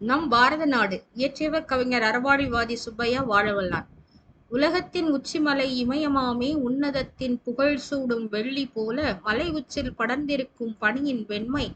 நம் பாரத நாடு. இயற்றியவர் கவிஞர் அறவாடிவாதி சுப்பையா வாழவல்லான் உலகத்தின் உச்சிமலை இமயமாமே உன்னதத்தின் புகழ் சூடும் வெள்ளி போல மலை உச்சில் படர்ந்திருக்கும் பணியின் வெண்மை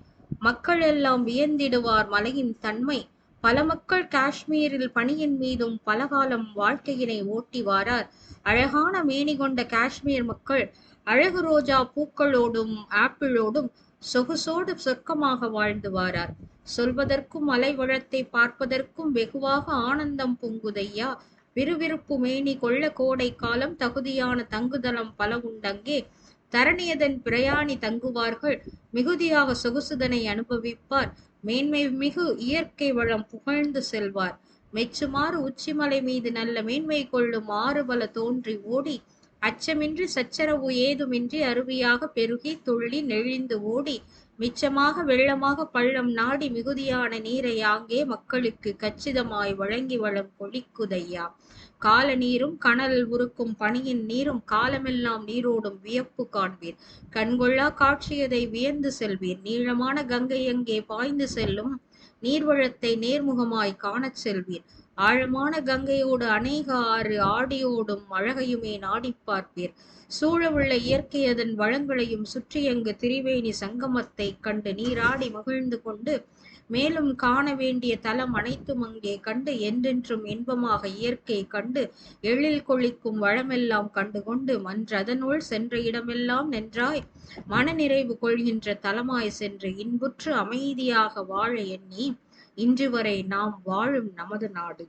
மக்கள் எல்லாம் வியந்திடுவார் மலையின் தன்மை. பல மக்கள் காஷ்மீரில் பணியின் மீதும் பலகாலம் வாழ்க்கையினை ஓட்டி வாரார். அழகான மேனி கொண்ட காஷ்மீர் மக்கள் அழகு ரோஜா பூக்களோடும் ஆப்பிளோடும் சொகுசோடு சொர்க்கமாக வாழ்ந்து வாரார். சொல்வதற்கும் மலைவளத்தை பார்ப்பதற்கும் வெகுவாக ஆனந்தம் பொங்குதையா? விறுவிறுப்பு மேனி கொள்ள கோடை காலம் தகுதியான தங்குதலம் பல உண்டங்கே. தரணியதன் பிரயாணி தங்குவார்கள். மிகுதியாக சொகுசுதனை அனுபவிப்பார். மேன்மை மிகு இயற்கை வளம் புகழ்ந்து செல்வார். மெச்சுமாறு உச்சிமலை மீது நல்ல மேன்மை கொள்ளும் ஆறுபல தோன்றி ஓடி அச்சமின்றி சச்சரவு ஏதுமின்றி அருவியாக பெருகி துள்ளி நெழிந்து ஓடி மிச்சமாக வெள்ளமாக பள்ளம் நாடி மிகுதியான நீரை ஆங்கே மக்களுக்கு கச்சிதமாய் வழங்கி வளம் கொழிக்குதையா. கால நீரும் கனல் உருக்கும் பனியின் நீரும் காலமெல்லாம் நீரோடும் வியப்பு காண்பீர். கண்கொள்ளா காட்சியதை வியந்து செல்வீர். நீளமான கங்கை அங்கே பாய்ந்து செல்லும் நீர்வளத்தை நேர்முகமாய் காணச் செல்வீர். ஆழமான கங்கையோடு அநேக ஆறு ஆடியோடும் அழகையுமே நாடி பார்ப்பீர். சூழவுள்ள இயற்கை அதன் வளங்களையும் சுற்றியங்கு திரிவேணி சங்கமத்தை கண்டு நீராடி மகிழ்ந்து கொண்டு மேலும் காண வேண்டிய தலம் அனைத்தும் அங்கே கண்டு என்றென்றும் இன்பமாக இயற்கை கண்டு எழில் கொளிக்கும் வளமெல்லாம் கண்டுகொண்டு மன்றதனுள் சென்ற இடமெல்லாம் நின்றாய் மனநிறைவு கொள்கின்ற தலமாய் சென்று இன்புற்று அமைதியாக வாழ எண்ணி இன்று வரை நாம் வாழும் நமது நாடு.